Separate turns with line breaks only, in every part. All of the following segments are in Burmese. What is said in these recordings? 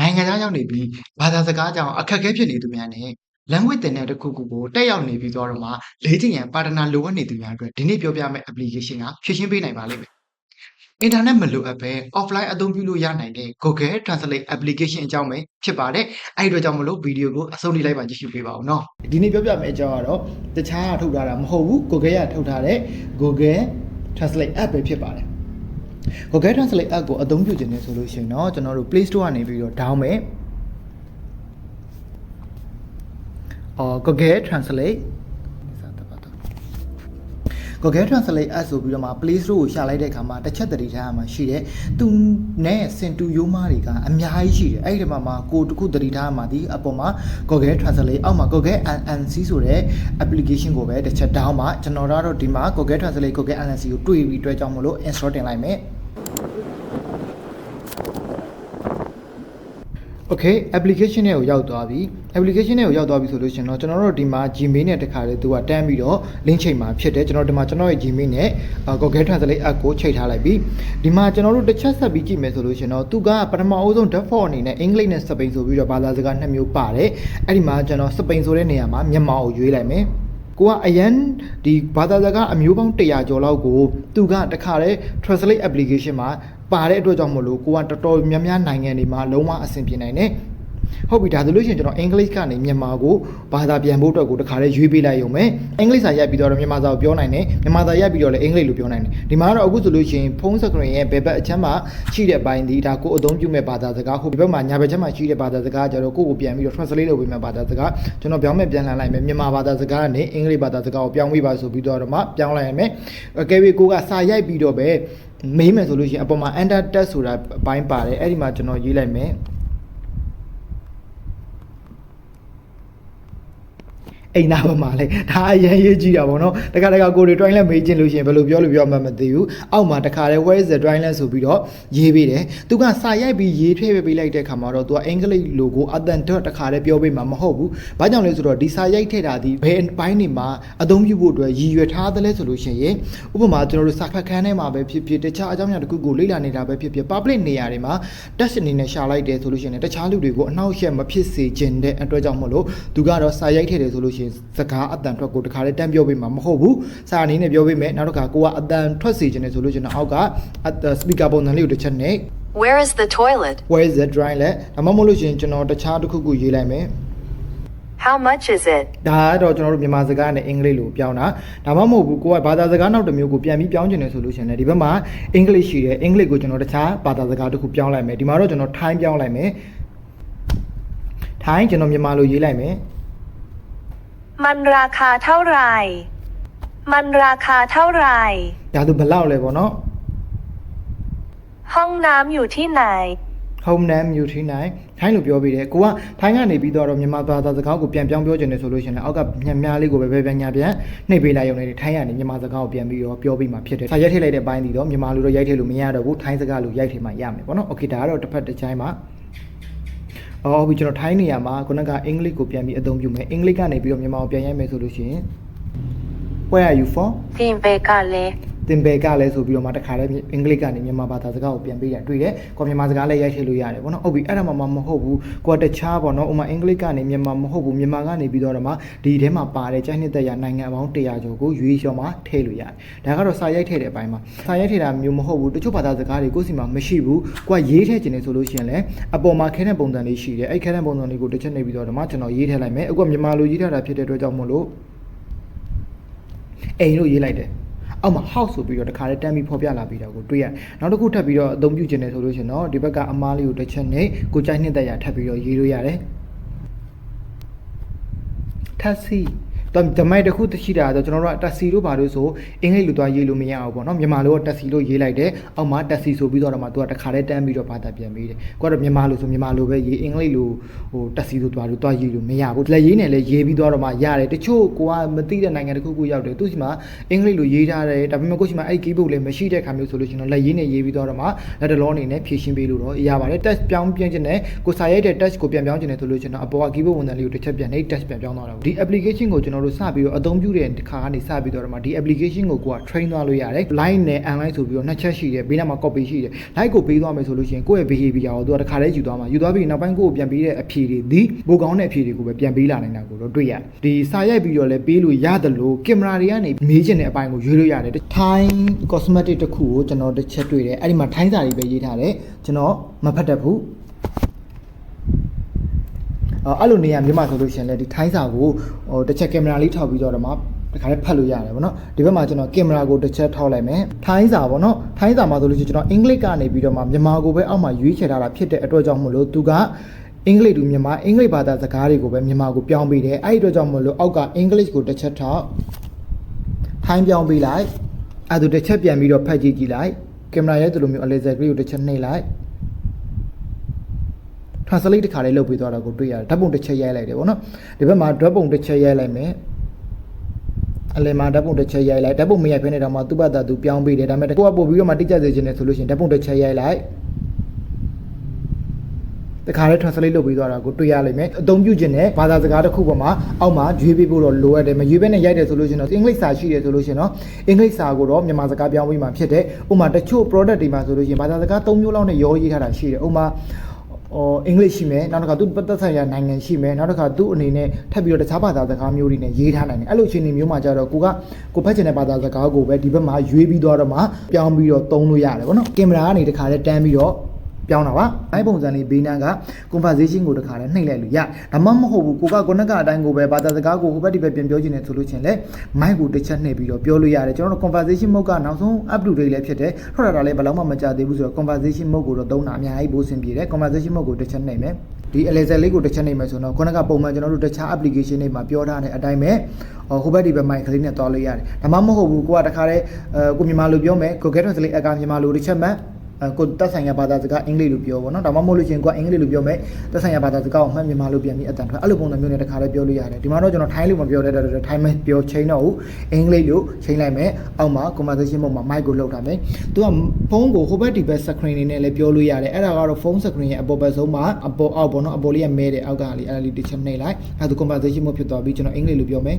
နိုင်ငံသားရောက်နေပြီးဘာသာစကားကြောင့်အခက်အခဲဖြစ်နေသူများနဲ့ language သင်တဲ့တစ်ခုခုကိုတက်ရောက်နေပြီးတော့မှလေ့ကျင့်ရန်ပါတနာလိုအပ်နေသူများအတွက်ဒီနေ့ပြောပြမယ့် application ကဖြည့်ရှင်းပေးနိုင်ပါလိမ့်မယ်။ internet မလိုအပ်ဘဲ offline အသုံးပြုလို့ရနိုင်တဲ့ Google Translate application အကြောင်းပဲဖြစ်ပါတယ်။အဲဒီအတွက်ကြောင့်မလို့ဗီဒီယိုကိုအဆုံးထိလိုက်ပါကြည့်ရှုပေးပါဦးနော်။ဒီနေ့ပြောပြမယ့်အကြောင်းကတော့တခြားကထုတ်ထားတာမဟုတ်ဘူး Google ကထုတ်ထားတဲ့ Google Translate app ပဲဖြစ်ပါတယ်။ Google Translate app ကိုအသုံးပြုခြင်းနဲ့ဆိုလို့ရှိရင်တော့ကျွန်တော်တို့ Play Store ကနေပြီးတော့ down မယ်အော် Google Translate Google Translate app ဆိုပြီးတော့မှ Play Store ကိုရှာလိုက်တဲ့အခါမှာတစ်ချက်တတိထားရမှာရှိတယ်။သူနဲ့စင်တူရိုးမားတွေကအများကြီးရှိတယ်။အဲ့ဒီမှာမှာကိုတစ်ခုတတိထားရမှာဒီအပေါ်မှာ Google Translate အောက်မှာ Google NNC ဆိုတဲ့ application ကိုပဲတစ်ချက် down မှာကျွန်တော်တို့ဒီမှာ Google Translate Google NNC ကိုတွေ့ပြီးတွေ့ကြောင်းမလို့ install တင်လိုက်မယ်။ Okay application တွေကိုရောက်သွားပြီ application တွေကိုရောက်သွားပြီဆိုလို့ရှိရင်တော့ကျွန်တော်တို့ဒီမှာ Gmail နဲ့တခါလေသူကတန်းပြီးတော့ link ချိန်မှာဖြစ်တယ်ကျွန်တော်ဒီမှာကျွန်တော်ရဲ့ Gmail နဲ့ Google Translate app ကိုချိန်ထားလိုက်ပြီဒီမှာကျွန်တော်တို့တစ်ချက်ဆက်ပြီးကြည့်မယ်ဆိုလို့ရှိရင်တော့သူကပထမအဦးဆုံး default အနေနဲ့အင်္ဂလိပ်နဲ့စပိန်ဆိုပြီးတော့ဘာသာစကားနှစ်မျိုးပါတယ်အဲ့ဒီမှာကျွန်တော်စပိန်ဆိုတဲ့နေရာမှာမြန်မာကိုရွေးလိုက်မယ်ကိုကအရန်ဒီဘာသာစကားအမျိုးပေါင်း100ကျော်လောက်ကိုသူကတခါတည်း translate application မှာပါတဲ့အတွက်ကြောင့်မလို့ကိုကတော်တော်များများနိုင်ငံတွေမှာလုံးဝအဆင်ပြေနိုင်တယ်ဟုတ်ပြီဒါဆိုလို့ရှိရင်ကျွန်တော်အင်္ဂလိပ်ကနေမြန်မာကိုဘာသာပြန်ဖို့အတွက်ကိုတခါလေးရွေးပေးလိုက်ရုံပဲအင်္ဂလိပ်စာရိုက်ပြီးတော့မြန်မာစာကိုပြောနိုင်တယ်မြန်မာစာရိုက်ပြီးတော့လည်းအင်္ဂလိပ်လိုပြောနိုင်တယ်ဒီမှာကတော့အခုဆိုလို့ရှိရင်ဖုန်းစကရင်ရဲ့ဘယ်ဘက်အချက်မှာရှိတဲ့ဘိုင်းဒီဒါကိုအသုံးပြုမဲ့ဘာသာစကားဟိုဘက်မှာညာဘက်ချက်မှာရှိတဲ့ဘာသာစကားကြတော့ကိုကိုပြန်ပြီးတော့ translate လုပ်ပေးမဲ့ဘာသာစကားကျွန်တော်ပြောင်းမဲ့ပြန်လှန်လိုက်မယ်မြန်မာဘာသာစကားနဲ့အင်္ဂလိပ်ဘာသာစကားကိုပြောင်းပေးပါဆိုပြီးတော့မှပြောင်းလိုက်ရမယ်အကယ်၍ကိုကစာရိုက်ပြီးတော့ပဲ မေးမယ်ဆိုလို့ရှိရင်အပေါ်မှာ enter test ဆိုတာအပိုင်းပါတယ်အဲ့ဒီမှာကျွန်တော်ရေးလိုက်မယ် အိမ်နာပါမှာလေဒါအရင်ရေးကြည့်တာဗောနော်တခါတခါကိုတွေ twine လက်မေးခြင်းလို့ရှိရင်ဘယ်လိုပြောလို့ပြောမှမသိဘူးအောက်မှာတခါလေ where is the twine လက်ဆိုပြီးတော့ရေးပေးတယ်သူကစာရိုက်ပြီးရေးထည့်ပေးလိုက်တဲ့ခါမှာတော့သူကအင်္ဂလိပ်လိုကိုအတန်တော့တခါလေပြောပေးမှာမဟုတ်ဘူးဘာကြောင့်လဲဆိုတော့ဒီစာရိုက်ထည့်တာဒီဘယ်ဘိုင်းနေမှာအသုံးပြုဖို့အတွက်ရည်ရွယ်ထားသလဲဆိုလို့ရှိရင်ဥပမာကျွန်တော်တို့စာဖတ်ခန်းထဲမှာပဲဖြစ်ဖြစ်တခြားအကြောင်းအရာတစ်ခုကိုလေ့လာနေတာပဲဖြစ်ဖြစ် public နေရာတွေမှာ test အနေနဲ့ရှာလိုက်တယ်ဆိုလို့ရှိရင်တခြားလူတွေကိုအနှောက်အယှက်မဖြစ်စေခြင်းတဲ့အတွက်ကြောင့်မလို့သူကတော့စာရိုက်ထည့်တယ်ဆိုလို့ရှိရင်စကားအတန်ထွက်ကိုတခါလေးတန်းပြောပေးမှာမဟုတ်ဘူးစာအနေနဲ့ပြောပေးမယ်နောက်တစ်ခါကိုကအတန်ထွက်စေခြင်းနဲ့ဆိုလို့ရှိရင်အောက်က speaker ပုံစံလေးကိုတစ်ချက်နဲ့
Where is the toilet?
where is the dry လဲဒါမှမဟုတ်လို့ရှိရင်ကျွန်တော်တခြားတစ်ခုခုရေးလိုက်မယ်
How much is it?
ဒါကတော့ကျွန်တော်တို့မြန်မာစကားနဲ့အင်္ဂလိပ်လိုပြောင်းတာဒါမှမဟုတ်ဘူးကိုကဘာသာစကားနောက်တစ်မျိုးကိုပြန်ပြီးပြောင်းချင်တယ်ဆိုလို့ရှိရင်လည်းဒီဘက်မှာအင်္ဂလိပ်ရှိတယ်အင်္ဂလိပ်ကိုကျွန်တော်တခြားဘာသာစကားတစ်ခုပြောင်းလိုက်မယ်ဒီမှာတော့ကျွန်တော်ထိုင်းပြောင်းလိုက်မယ်ထိုင်းကျွန်တော်မြန်မာလိုရေးလိုက်မယ်
มันราคาเท่าไหร่ มันราคาเท่าไหร่
ဒါသူဘယ်လောက်လဲပေါ့နော်
ห้องน้ำอยู่ที่ไหน
home name မြူထီနိုင်ထိုင်းလို့ပြောပြီးတယ်ကိုကထိုင်းကနေပြီးတော့မြန်မာဘာသာစကားကိုပြန်ပြောင်းပြောချင်တယ်ဆိုလို့ရှိရင်လည်းအောက်ကညံ့များလေးကိုပဲပဲပြန်ညာပြန်နှိပ်ပေးလိုက်ရုံနဲ့ထိုင်းကနေမြန်မာစကားကိုပြန်ပြီးတော့ပြောပြီးမှဖြစ်တယ်။စာရိုက်ထည့်လိုက်တဲ့ဘိုင်းဒီတော့မြန်မာလိုတော့ရိုက်ထည့်လို့မရတော့ဘူးထိုင်းစကားလိုရိုက်ထည့်မှရမယ်ပေါ့နော်။ Okay ဒါကတော့တစ်ဖက်တစ်ချိုင်းမှာအော် ဟောပြီကျွန်တော်ထိုင်းနေရာမှာခုနကအင်္ဂလိပ်ကိုပြန်ပြီးအသုံးပြုမယ်အင်္ဂလိပ်ကနေပြီးတော့မြန်မာကိုပြန်ရိုက်မယ်ဆိုလို့ရှိရင် Where are you from?
သင်ဘယ်ကလဲ เล
တင်ဘယ်ကလည်းဆိုပြီးတော့မှတခါလေးအင်္ဂလိပ်ကနေမြန်မာဘာသာစကားကိုပြန်ပေးတာတွေ့တယ်။ကိုမြန်မာစကားလည်းရိုက်ထည့်လို့ရတယ်ပေါ့နော်။ဟုတ်ပြီအဲ့ဒါမှမဟုတ်ဘူး။ကိုကတခြားပေါ့နော်။ဥမာအင်္ဂလိပ်ကနေမြန်မာမဟုတ်ဘူးမြန်မာကနေပြီးတော့မှဒီထဲမှာပါတဲ့ကျိုင်းနှစ်သက်ရနိုင်ငံပေါင်း100ကျော်ကိုရွေးချော်မှထည့်လို့ရတယ်။ဒါကတော့စာရိုက်ထည့်တဲ့အပိုင်းမှာစာရိုက်ထည့်တာမျိုးမဟုတ်ဘူး။တချို့ဘာသာစကားတွေကိုယ်စီမှာမရှိဘူး။ကိုကရေးထည့်ခြင်းနေဆိုလို့ရှိရင်လည်းအပေါ်မှာခဲတဲ့ပုံစံလေးရှိတယ်။အဲ့ခဲတဲ့ပုံစံလေးကိုတစ်ချက်နေပြီးတော့မှကျွန်တော်ရေးထည့်လိုက်မယ်။အခုကမြန်မာလိုရေးထားတာဖြစ်တဲ့အတွက်ကြောင့်မို့လို့အိမ်လို့ရေးလိုက်တယ်။ အောက်မှာ house ဆိုပြီးတော့တခါလေးတန်းပြီးဖော်ပြလာပြီးတော့ကိုတွေ့ရတယ်။နောက်တစ်ခုထပ်ပြီးတော့အသုံးပြုခြင်းနဲ့ဆိုလို့ရှိရင်တော့ဒီဘက်ကအမားလေးကိုတစ်ချက်နဲ့ကိုကြိုက်နှစ်သက်ရထပ်ပြီးတော့ရေးလို့ရတယ်။ taxi တော့ ဓမိုက်တစ်ခုတရှိတာဆိုကျွန်တော်တို့ကတက်စီလို့ပါလို့ဆိုအင်္ဂလိပ်လိုသွားရေးလို့မရဘူးပေါ့နော်မြန်မာလိုကတက်စီလို့ရေးလိုက်တယ်အောက်မှာတက်စီဆိုပြီးတော့မှသူကတခါတည်းတန်းပြီးတော့ဘာသာပြန်ပေးတယ်ကိုကတော့မြန်မာလိုဆိုမြန်မာလိုပဲရေးအင်္ဂလိပ်လိုဟိုတက်စီလို့သွားလို့သွားရေးလို့မရဘူးလက်ရေးနဲ့လည်းရေးပြီးတော့မှရတယ်တချို့ကိုကမသိတဲ့နိုင်ငံတစ်ခုခုရောက်တယ်သူစီမှာအင်္ဂလိပ်လိုရေးထားတယ်ဒါပေမဲ့ကိုစီမှာအဲ့ keyboard လည်းမရှိတဲ့ခါမျိုးဆိုလို့ရှိရင်တော့လက်ရေးနဲ့ရေးပြီးတော့မှလက်တလုံးအနေနဲ့ဖြည့်ရှင်းပေးလို့တော့ရပါတယ် test ပြောင်းပြန်ခြင်းနဲ့ကိုစာရိုက်တဲ့ test ကိုပြန်ပြောင်းခြင်းနဲ့ဆိုလို့ရှိရင်တော့အပေါ်က keyboard ဝန်ထမ်းလေးကိုတစ်ချက်ပြန်နေ test ပြန်ပြောင်းသွားတာဒီ application ကိုကျွန်တော်တို့တော်တို့စပြီးတော့အသုံးပြုတဲ့ခါကနေစပြီးတော့ဒီ application ကိုကိုက train သွားလို့ရတယ် line နဲ့ online ဆိုပြီးတော့နှစ်ချက်ရှိတယ်ဘေးနားမှာ copy ရှိတယ် like ကိုပေးသွားမယ်ဆိုလို့ရှိရင်ကိုယ့်ရဲ့ behavior ကိုသူကတစ်ခါတည်းယူသွားမှာယူသွားပြီးနောက်ပိုင်းကိုယ့်ကိုပြန်ပေးတဲ့အဖြေတွေဒီပိုကောင်းတဲ့အဖြေတွေကိုပဲပြန်ပေးလာနိုင်တာကိုတော့တွေ့ရတယ်ဒီစာရိုက်ပြီးတော့လည်းပေးလို့ရတယ်လို့ကင်မရာတွေကနေမေးချင်တဲ့အပိုင်းကိုရွေးလို့ရတယ် Thai cosmetic တစ်ခုကိုကျွန်တော်တစ်ချက်တွေ့တယ်အဲ့ဒီမှာ Thai စာတွေပဲရေးထားတယ်ကျွန်တော်မဖတ်တတ်ဘူး အဲ့လိုနေရာမျိုးမှာဆိုလို့ရှိရင်လည်းဒီထိုင်းစာကိုဟိုတစ်ချက်ကင်မရာလေးထောက်ပြီးတော့တော့မှတခါလေးဖတ်လို့ရတယ်ဗောနော်ဒီဘက်မှာကျွန်တော်ကင်မရာကိုတစ်ချက်ထောက်လိုက်မယ်ထိုင်းစာဗောနော်ထိုင်းစာမှာဆိုလို့ရှိရင်ကျွန်တော်အင်္ဂလိပ်ကနေပြီးတော့မှမြန်မာကိုပဲအောက်မှာရွေးချယ်ထားတာဖြစ်တဲ့အတွက်ကြောင့်မို့လို့သူကအင်္ဂလိပ်တူမြန်မာအင်္ဂလိပ်ဘာသာစကားတွေကိုပဲမြန်မာကိုပြောင်းပေးတယ်အဲ့ဒီအတွက်ကြောင့်မို့လို့အောက်ကအင်္ဂလိပ်ကိုတစ်ချက်ထောက်ထိုင်းပြောင်းပေးလိုက်အဲ့ဒါတစ်ချက်ပြန်ပြီးတော့ဖတ်ကြည့်ကြည့်လိုက်ကင်မရာရဲ့ဒီလိုမျိုးအလေဇက်ကလေးကိုတစ်ချက်နှိပ်လိုက် translate တစ်ခါလေးလုပ်ပေးသွားတာကိုတွေ့ရတယ်ဓာတ်ပုံတစ်ချက်ရိုက်လိုက်တယ်ဗောနော်ဒီဘက်မှာဓာတ်ပုံတစ်ချက်ရိုက်လိုက်မယ်အလယ်မှာဓာတ်ပုံတစ်ချက်ရိုက်လိုက်ဓာတ်ပုံမရိုက်ဖ ೇನೆ တော့မှသူ့ဘာသာသူပြောင်းပေးတယ်ဒါပေမဲ့ကိုကပို့ပြီးတော့မှတိကျစေချင်တယ်ဆိုလို့ရှိရင်ဓာတ်ပုံတစ်ချက်ရိုက်လိုက်တခါလေး translate လုပ်ပေးသွားတာကိုတွေ့ရလိမ့်မယ်အသုံးပြုခြင်းနဲ့ဘာသာစကားတစ်ခုပေါ်မှာအောက်မှာရွေးပေးဖို့တော့လိုအပ်တယ်မရွေးဘဲနဲ့ရိုက်တယ်ဆိုလို့ရှိရင်တော့အင်္ဂလိပ်စာရှိတယ်ဆိုလို့ရှိရင်တော့အင်္ဂလိပ်စာကိုတော့မြန်မာစကားပြောင်းပေးမှဖြစ်တယ်ဥပမာတချို့ product တွေမှာဆိုလို့ရှိရင်ဘာသာစကား၃မျိုးလောက်နဲ့ရောရေးထားတာရှိတယ်ဥပမာ ဟိုအင်္ဂလိပ်ရှိမယ်နောက်တစ်ခါသူပတ်သက်ဆိုင်ရာနိုင်ငံရှိမယ်နောက်တစ်ခါသူ့အနေနဲ့ထပ်ပြီးတော့တခြားဘာသာစကားမျိုးတွေနဲ့ရေးထားနိုင်တယ်အဲ့လိုအခြေအနေမျိုးမှာကျတော့ကိုကကိုဖတ်ချင်တဲ့ဘာသာစကားကိုပဲဒီဘက်မှာရွေးပြီးတော့တော့မှပြောင်းပြီးတော့သုံးလို့ရတယ်ဗောနော်ကင်မရာကနေတခါလဲတန်းပြီးတော့ ပြောင်းတာပါအဲပုံစံလေးဘေးနားက conversation ကိုတခါလဲနှိပ်လိုက်လို့ရဒါမှမဟုတ်ဘူးကိုကကိုနက်ကအတိုင်းကိုပဲဘာသာစကားကိုဟိုဘက်ဒီဘက်ပြန်ပြောချင်တယ်ဆိုလို့ချင်းလဲ mic ကိုတစ်ချက်နှိပ်ပြီးတော့ပြောလို့ရတယ်ကျွန်တော်တို့ conversation mode ကနောက်ဆုံး up to date လည်းဖြစ်တယ်ထွက်လာတာလည်းဘယ်လောက်မှမကြသေးဘူးဆိုတော့ conversation mode ကိုတော့သုံးတာအများကြီးပိုးဆင်ပြေတယ် conversation mode ကိုတစ်ချက်နှိပ်မယ်ဒီ Alexa လေးကိုတစ်ချက်နှိပ်မယ်ဆိုတော့ခုနကပုံမှန်ကျွန်တော်တို့တခြား application တွေမှာပြောထားတဲ့အတိုင်းပဲဟိုဘက်ဒီဘက် mic ကလေးနဲ့တွားလို့ရတယ်ဒါမှမဟုတ်ဘူးကိုကတခါတည်းအဲကိုမြန်မာလိုပြောမယ် Google Translate အကမြန်မာလိုတစ်ချက်မှတ်အဲ ကိုတက်ဆိုင်ရာဘာသာစကားအင်္ဂလိပ်လိုပြောပေါ့နော်ဒါမှမဟုတ်လို့ရှိရင်ကိုကအင်္ဂလိပ်လိုပြောမယ်တက်ဆိုင်ရာဘာသာစကားကိုမှတ်မြန်မာလိုပြန်ပြီးအတန်ထွက်အဲ့လိုပုံစံမျိုးနဲ့တခါလေးပြောလို့ရတယ်ဒီမှာတော့ကျွန်တော်ထိုင်းလိုမပြောတတ်တဲ့ထိုင်းမပြောချိန်တော့ဘူးအင်္ဂလိပ်လိုချိန်လိုက်မယ်အောက်မှာ conversation mode မှာ mic ကိုလောက်ထားမယ်သူကဖုန်းကိုဟိုဘက်ဒီဘက် screen နေနဲ့လည်းပြောလို့ရတယ်အဲ့ဒါကတော့ဖုန်း screen ရဲ့အပေါ်ဘက်ဆုံးမှာအပေါ်အောက်ပေါ့နော်အပေါ်လေးကမဲတယ်အောက်ကလေးအဲ့ဒါလေးတစ်ချက်နှိပ်လိုက်အဲ့ဒါ conversation mode ဖြစ်သွားပြီကျွန်တော်အင်္ဂလိပ်လိုပြောမယ်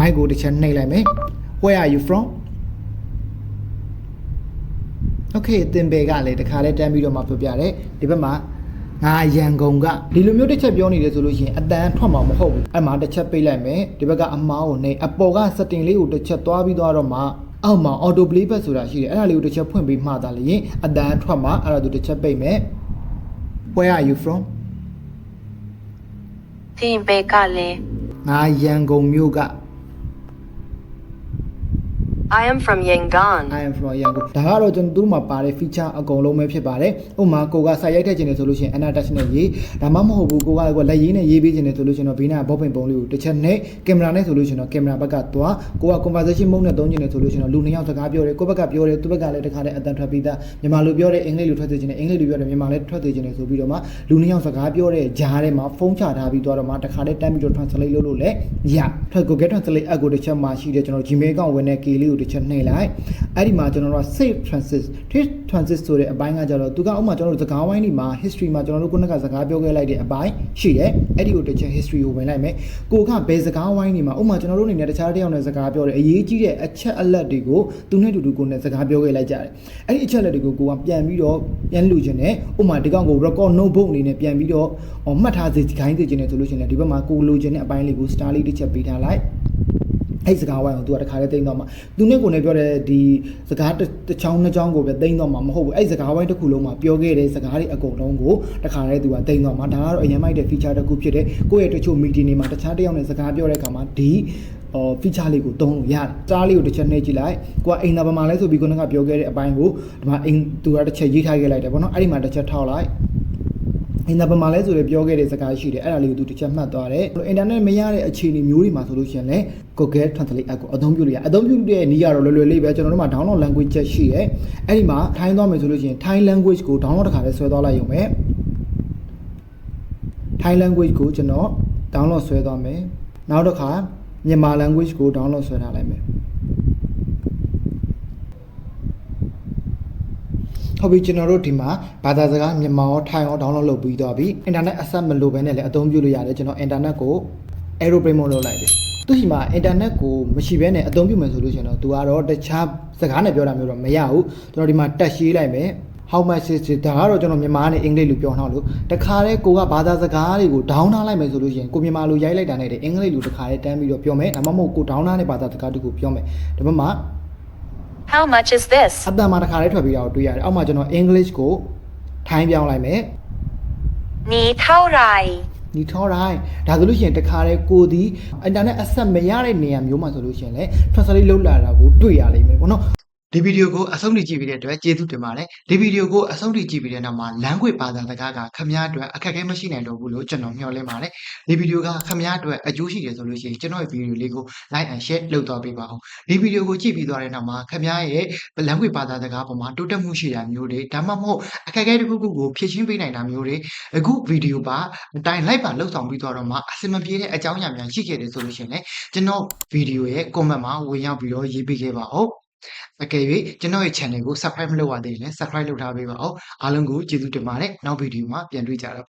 mic ကိုတစ်ချက်နှိပ်လိုက်မယ် where are you from okay သင်ပေကလည်းတခါလဲတန်းပြီးတော့မှပြောပြတယ်ဒီဘက်မှာငါရန်ကုန်ကဒီလိုမျိုးတစ်ချက်ပြောနေတယ်ဆိုလို့ရှိရင်အတန်ထွက်မှာမဟုတ်ဘူးအဲ့မှာတစ်ချက်ပိတ်လိုက်မယ်ဒီဘက်ကအမားကိုနေအပေါ်က setting လေးကိုတစ်ချက်သွားပြီးသွားတော့မှအောက်မှာ auto playback ဆိုတာရှိတယ်အဲ့ဒါလေးကိုတစ်ချက်ဖွင့်ပြီးမှသာလေရင်အတန်ထွက်မှာအဲ့ဒါသူတစ်ချက်ပိတ်မယ် where are you from
တင်ပေကလည်း
ငါရန်ကုန်မြို့က
I am from Yangon
I am from Yangon ဒါကတော့ကျွန်တော်တို့မှာပါတဲ့ feature အကုန်လုံးပဲဖြစ်ပါတယ်ဥပမာကိုကစာရိုက်ထည့်ခြင်းနေဆိုလို့ရှိရင် anna touch နဲ့ရေးဒါမှမဟုတ်ဘူးကိုကကိုလက်ရေးနဲ့ရေးပေးခြင်းနေဆိုလို့ရှိရင်တော့ဘေးနားဘောပင်ပုံလေးကိုတစ်ချက်နဲ့ကင်မရာနဲ့ဆိုလို့ရှိရင်တော့ကင်မရာဘက်ကသွားကိုက conversation mode နဲ့သုံးခြင်းနေဆိုလို့ရှိရင်တော့လူနှစ်ယောက်စကားပြောတယ်ကိုဘက်ကပြောတယ်သူဘက်ကလည်းတခါတည်းအတန်ထွက်ပြီးသားမြန်မာလိုပြောတယ်အင်္ဂလိပ်လိုထွက်သေးခြင်းနဲ့အင်္ဂလိပ်လိုပြောတယ်မြန်မာလည်းထွက်သေးခြင်းနဲ့ဆိုပြီးတော့မှလူနှစ်ယောက်စကားပြောတဲ့ဂျားထဲမှာဖုန်းချထားပြီးတော့မှတခါတည်းတန်းပြီးတော့ translate လုပ်လို့လည်းရထွက် Google Translate app ကိုတစ်ချက်မှရှိတယ်ကျွန်တော် Gmail ကောင်ဝင်တဲ့ key လေးကိုတစ်ချက်နှိပ်လိုက်အဲ့ဒီမှာကျွန်တော်တို့က save transit save transit ဆိုတဲ့အပိုင်းကကြတော့သူကဥမာကျွန်တော်တို့စကားဝိုင်းဒီမှာ history မှာကျွန်တော်တို့ခုနကစကားပြောခဲ့လိုက်တဲ့အပိုင်းရှိတယ်အဲ့ဒီကိုတစ်ချက် history ကိုဝင်လိုက်မယ်ကိုကဘယ်စကားဝိုင်းဒီမှာဥမာကျွန်တော်တို့အနေနဲ့တခြားတစ်ယောက်နဲ့စကားပြောတယ်အရေးကြီးတဲ့အချက်အလက်တွေကိုသူနဲ့တူတူကိုနဲ့စကားပြောခဲ့လိုက်ကြတယ်အဲ့ဒီအချက်အလက်တွေကိုကိုကပြန်ပြီးတော့ပြန်လူခြင်းနဲ့ဥမာဒီကောင်ကို record notebook အနေနဲ့ပြန်ပြီးတော့မှတ်ထားစေခိုင်းစေခြင်းနဲ့ဆိုလို့ရှိရင်ဒီဘက်မှာကိုလိုခြင်းတဲ့အပိုင်းလေးကို star လေးတစ်ချက်ပေးထားလိုက် အဲ့စကားဝိုင်းကိုသူကတခါလေးတိမ့်တော့မှသူနဲ့ကိုနဲ့ပြောတဲ့ဒီစကားတစ်ချောင်းနှစ်ချောင်းကိုပဲတိမ့်တော့မှမဟုတ်ဘူးအဲ့စကားဝိုင်းတစ်ခုလုံးမှာပြောခဲ့တဲ့စကားတွေအကုန်လုံးကိုတခါလေးသူကတိမ့်တော့မှဒါကတော့အရင်မိုက်တဲ့ feature တစ်ခုဖြစ်တယ်ကိုယ့်ရဲ့တချို့ meeting တွေမှာတခြားတစ်ယောက်နဲ့စကားပြောတဲ့အခါမှာဒီအော် feature လေးကိုသုံးလို့ရတယ်။တားလေးကိုတစ်ချက်နှိပ်ကြည့်လိုက်။ကိုကအိမ်သာပမာလဲဆိုပြီးခုနကပြောခဲ့တဲ့အပိုင်းကိုဒီမှာအိမ်သူကတစ်ချက်ရေးထားခဲ့လိုက်တယ်ပေါ့နော်။အဲ့ဒီမှာတစ်ချက်ထောက်လိုက်။ အင်တာပမာလဲဆိုရပြောခဲ့တဲ့စကားရှိတယ်အဲ့ဒါလေးကိုသူတစ်ချက်မှတ်သွားတယ်အင်တာနက်မရတဲ့အခြေအနေမျိုးတွေမှာဆိုလို့ရှိရင်လည်း Google Translate app ကိုအသုံးပြုလို့ရအသုံးပြုတဲ့နည်းကတော့လွယ်လွယ်လေးပဲကျွန်တော်တို့မှာ download language ချက်ရှိတယ်အဲ့ဒီမှာထိုင်းသွားမယ်ဆိုလို့ရှိရင် Thai language ကို download တစ်ခါလဲဆွဲသွားလိုက်ရုံပဲ Thai language ကိုကျွန်တော် download ဆွဲသွားမယ်နောက်တစ်ခါမြန်မာ language ကို download ဆွဲထားလိုက်မယ် ဟုတ်ပြီကျွန်တော်တို့ဒီမှာဘာသာစကားမြန်မာရောထိုင်ရော download လုပ်ပြီးတော့ပြီ internet access မလိုဘဲနဲ့လည်းအသုံးပြုလို့ရတယ်ကျွန်တော် internet ကို aeroplane mode လုပ်လိုက်တယ်သူရှိမှာ internet ကိုမရှိဘဲနဲ့အသုံးပြုမယ်ဆိုလို့ရှိရင်တော့ तू ကတော့တခြားစကားနဲ့ပြောတာမျိုးတော့မရဘူးကျွန်တော်ဒီမှာတက်ရှိလိုက်မယ် how much is it ဒါကတော့ကျွန်တော်မြန်မာနဲ့အင်္ဂလိပ်လိုပြောတော့လို့တခါတည်းကိုကဘာသာစကားတွေကို down ထားလိုက်မယ်ဆိုလို့ရှိရင်ကိုမြန်မာလိုရိုက်လိုက်တာနဲ့တည်းအင်္ဂလိပ်လိုတခါတည်းတန်းပြီးတော့ပြောမယ်ဒါမှမဟုတ်ကို down ထားတဲ့ဘာသာစကားတခုပြောမယ်ဒါပေမဲ့
How much is this?
အတန်မှာတခါတည်းထွက်ပြီးတော့တွေ့ရတယ်အောက်မှာကျွန်တော် English ကိုထိုင်းပြောင်းလိုက်မယ်
นี้เท่าไหร่
နီထောတိုင်းဒါဆိုလို့ရှိရင်တခါတည်းကိုဒီအင်တာနက်အဆက်မရတဲ့နေရာမျိုးမှာဆိုလို့ရှိရင်လည်း translate လုပ်လာတာကိုတွေ့ရလိမ့်မယ်ပေါ့နော် ဒီဗီဒီယိုကိုအဆုံးထိကြည့်ပြီးတဲ့အတွက်ကျေးဇူးတင်ပါတယ်ဒီဗီဒီယိုကိုအဆုံးထိကြည့်ပြီးတဲ့နောက်မှာ language ဘာသာစကားကခမည်းအတွက်အခက်အခဲမရှိနိုင်တော့ဘူးလို့ကျွန်တော်မျှော်လင့်ပါတယ်ဒီဗီဒီယိုကခမည်းအတွက်အကျိုးရှိတယ်ဆိုလို့ရှိရင်ကျွန်တော်ရဲ့ဗီဒီယိုလေးကို like and share လုပ်သွားပေးပါဦးဒီဗီဒီယိုကိုကြည့်ပြီးသွားတဲ့နောက်မှာခမည်းရဲ့ language ဘာသာစကားပေါ်မှာတိုးတက်မှုရှိတာမျိုးတွေဒါမှမဟုတ်အခက်အခဲတစ်ခုခုကိုဖြည့်ရှင်းပေးနိုင်တာမျိုးတွေအခုဗီဒီယိုပါအတိုင်း like ပါလောက်ဆောင်ပြီးသွားတော့မှအစင်မပြေတဲ့အကြောင်းအရာများရှိခဲ့တယ်ဆိုလို့ရှိရင်လည်းကျွန်တော်ဗီဒီယိုရဲ့ comment မှာဝင်ရောက်ပြီးတော့ရေးပေးခဲ့ပါဦး အကယ်၍ကျွန်တော်ရဲ့ channel ကို subscribe မလုပ်ရသေးရင်လည်း subscribe လုပ်ထားပေးပါဦးအားလုံးကိုကျေးဇူးတင်ပါတယ်နောက်ဗီဒီယိုမှာပြန်တွေ့ကြတော့